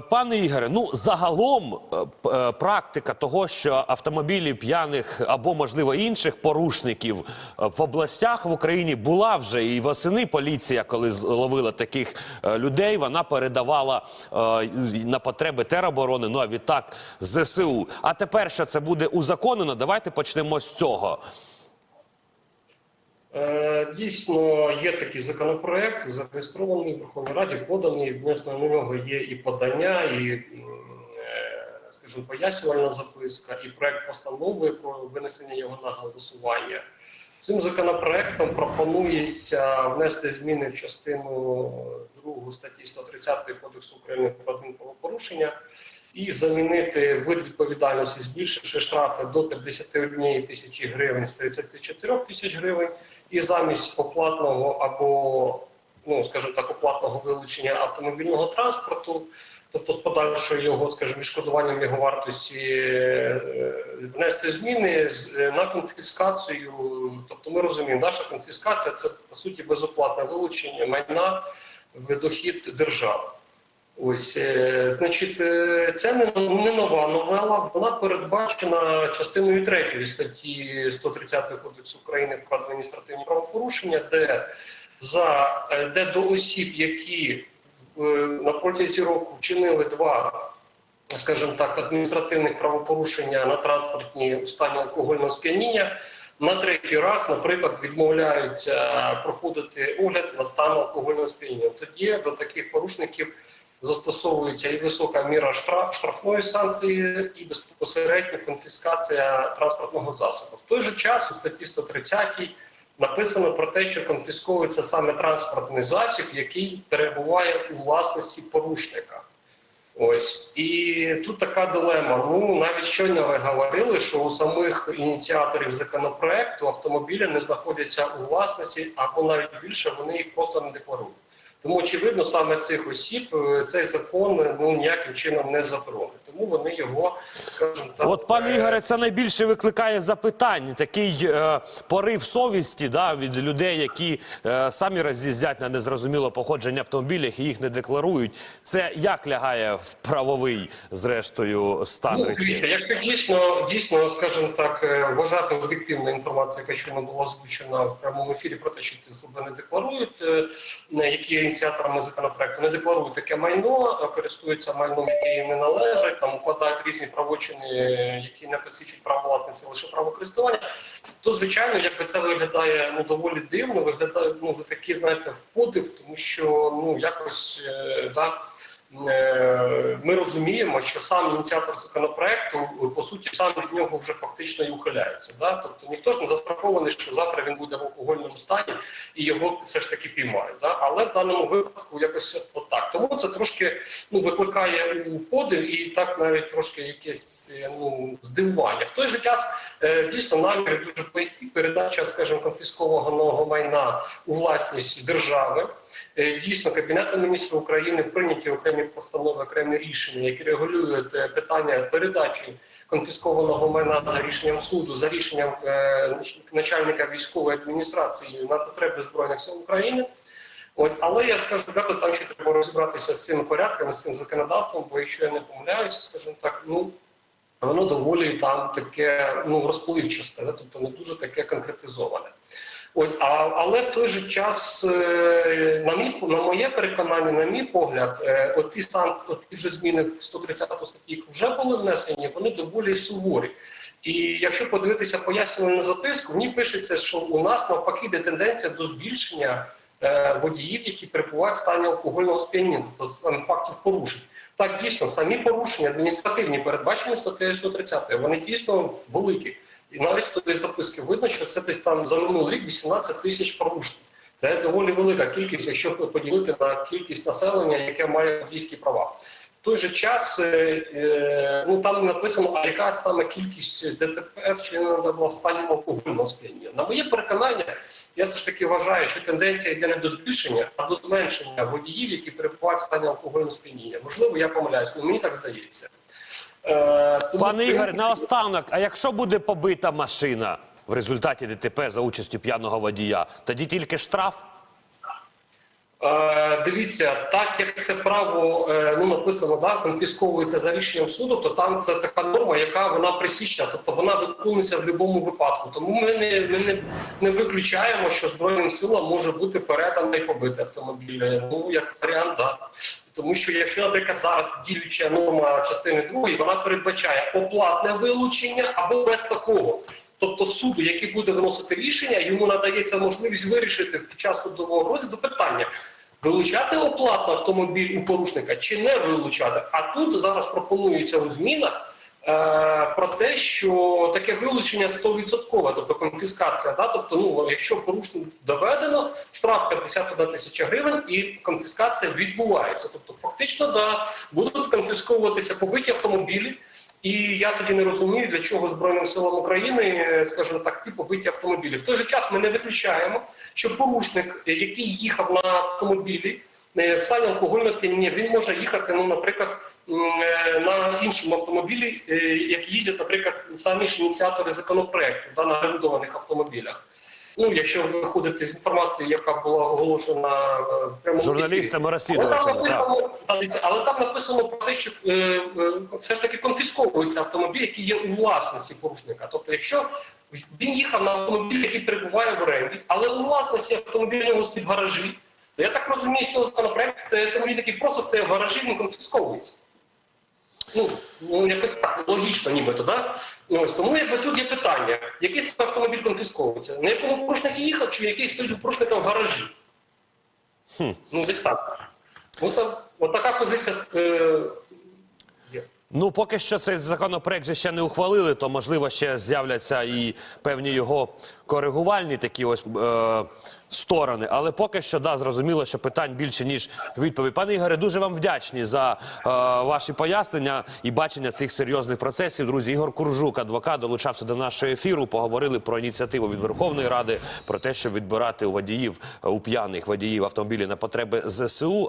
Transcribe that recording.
Пане Ігоре, ну загалом е, е, практика того, що автомобілі п'яних або можливо інших порушників е, в областях в Україні була вже і восени поліція, коли зловила таких людей, вона передавала на потреби тероборони. Ну а відтак ЗСУ. А тепер що це буде узаконено? Давайте почнемо з цього. Е, Дійсно, є такий законопроект, зареєстрований в Верховній Раді, поданий. Відносно на нього є і подання, і, е, скажімо, пояснювальна записка, і проект постанови про винесення його на голосування. Цим законопроектом пропонується внести зміни в частину 2 статті 130 Кодексу України про адмінправопорушення і замінити вид відповідальності, збільшивши штрафи до 51 тисячі гривень з 34 тисяч гривень, і замість оплатного або, ну скажімо так, оплатного вилучення автомобільного транспорту, тобто з подальшою його, скажімо, відшкодуванням його вартості, е, внести зміни е, на конфіскацію. Тобто, ми розуміємо, наша конфіскація це по суті безоплатне вилучення майна в дохід держави. Ось, е, значить, це не, нова новела. Вона передбачена частиною 3 статті 130 Кодексу України про адміністративні правопорушення, де за е, де до осіб, які е, на протязі року вчинили два, скажімо так, адміністративних правопорушення на транспортній у стані алкогольного сп'яніння. На третій раз, наприклад, відмовляються проходити огляд на стан алкогольного сп'яніння. Тоді до таких порушників застосовується і висока міра штраф, штрафної санкції, і безпосередньо конфіскація транспортного засобу. В той же час у статті 130 написано про те, що конфісковується саме транспортний засіб, який перебуває у власності порушника. Ось і тут така дилема. Ну навіть щойно ви говорили, що у самих ініціаторів законопроекту автомобілі не знаходяться у власності, або навіть більше вони їх просто не декларують. Тому очевидно, саме цих осіб е, цей закон е, ну ніяким чином не затроне. Тому вони його скажімо так. От, пане е, Ігоре, це найбільше викликає запитань. Такий е, порив совісті да, від людей, які е, самі роз'їздять на незрозуміло походження автомобілях і їх не декларують. Це як лягає в правовий, зрештою, стан Ну, речей? якщо дійсно, дійсно, скажімо так, е, вважати об'єктивну інформацію, яка щойно була озвучена в прямому ефірі про те, що ці особи не декларують, е, які є ініціаторами законопроекту, не декларують таке майно, користуються майном, яке їм не належить, там укладають різні правочини, які не посвідчують право власності, лише право користування, то звичайно, якби це виглядає ну доволі дивно, виглядає ну ви такі, знаєте, в подив, тому що ну якось е, да. Е, Ми розуміємо, що сам ініціатор законопроекту по суті сам від нього вже фактично і ухиляється. Да? Тобто ніхто ж не застрахований, що завтра він буде в алкогольному стані і його все ж таки піймають. Да? Але в даному випадку якось отак. Тому це трошки ну викликає подив і так навіть трошки якесь ну здивування. В той же час е, дійсно наміри дуже плохі. Передача, скажімо, конфіскованого майна у власність держави. Е, Дійсно, Кабінетом міністрів України прийняті окремі постанови, окремі рішення, які регулюють е, питання передачі конфіскованого майна за рішенням суду, за рішенням е, начальника військової адміністрації на потреби збройних сил України. Ось, але я скажу відверто, там ще треба розібратися з цими порядками, з цим законодавством, бо якщо я не помиляюся, скажімо так, ну воно доволі там таке ну розпливчасте, тобто не дуже таке конкретизоване. Ось, а, але в той же час, е, на мій на моє переконання, на мій погляд, е, оті санкції, оті вже зміни в 130 статті, вже були внесені, вони доволі суворі. І якщо подивитися пояснювальну записку, в ній пишеться, що у нас навпаки йде тенденція до збільшення е, водіїв, які перебувають в стані алкогольного сп'яніння, тобто саме фактів порушень. Так, дійсно, самі порушення адміністративні передбачені статтею 130, вони дійсно великі. І навіть з записки видно, що це десь там за минулий рік 18 тисяч порушень. Це доволі велика кількість, якщо поділити на кількість населення, яке має водійські права. В той же час е, е, ну там написано, а яка саме кількість ДТП вчинена в стані алкогольного сп'яніння. На моє переконання, я все ж таки вважаю, що тенденція йде не до збільшення, а до зменшення водіїв, які перебувають в стані алкогольного сп'яніння. Можливо, я помиляюсь, але мені так здається. Е, тому, Пане в Ігор, наостанок, а якщо буде побита машина в результаті ДТП за участю п'яного водія, тоді тільки штраф? Е, дивіться, так як це право е, ну написано, да, конфісковується за рішенням суду, то там це така норма, яка вона присічна, тобто вона виконується в будь-якому випадку. Тому ми не ми не, не виключаємо, що збройним силам може бути переданий побитий автомобіль. Ну як варіант, да. Тому що якщо, наприклад, зараз діюча норма частини другої, вона передбачає оплатне вилучення або без такого. Тобто суду, який буде виносити рішення, йому надається можливість вирішити під час судового розгляду питання. Вилучати оплатно автомобіль у порушника чи не вилучати? А тут зараз пропонується у змінах е, про те, що таке вилучення 100%, тобто конфіскація. Да? Тобто, ну якщо порушник доведено, штраф 51 тисяча гривень і конфіскація відбувається. Тобто, фактично, да, будуть конфісковуватися побиті автомобілі. І я тоді не розумію, для чого Збройним силам України, скажімо так, ці побиті автомобілі. В той же час ми не виключаємо, що порушник, який їхав на автомобілі е, в стані алкогольного п'яніння, він може їхати, ну, наприклад, е, на іншому автомобілі, е, як їздять, наприклад, самі ж ініціатори законопроекту да, на орендованих автомобілях. Ну, якщо ви виходите з інформації, яка була оголошена е, в прямому Журналістами, ефірі. Але там розслідувачами, написано- але там написано про те, що е, е, все ж таки конфісковується автомобіль, який є у власності порушника. Тобто, якщо він їхав на автомобіль, який перебуває в оренді, але у власності автомобіль у нього стоїть в гаражі, то я так розумію, що законопроект це автомобіль, який просто стоїть в гаражі, він конфісковується. Ну, ну якось так логічно, нібито, да? Ну, Ось тому якби тут є питання, який саме автомобіль конфісковується? На якому порушник їхав, чи який у порушника в гаражі? Ну, десь так. Ну, це от така позиція е. Ну, поки що цей законопроект же ще не ухвалили, то можливо ще з'являться і певні його коригувальні такі ось е, сторони. Але поки що да, зрозуміло, що питань більше ніж відповідь. Пане Ігоре, дуже вам вдячні за е, ваші пояснення і бачення цих серйозних процесів. Друзі, Ігор Куржук, адвокат, долучався до нашого ефіру. Поговорили про ініціативу від Верховної Ради про те, щоб відбирати у водіїв у п'яних водіїв автомобілі на потреби ЗСУ.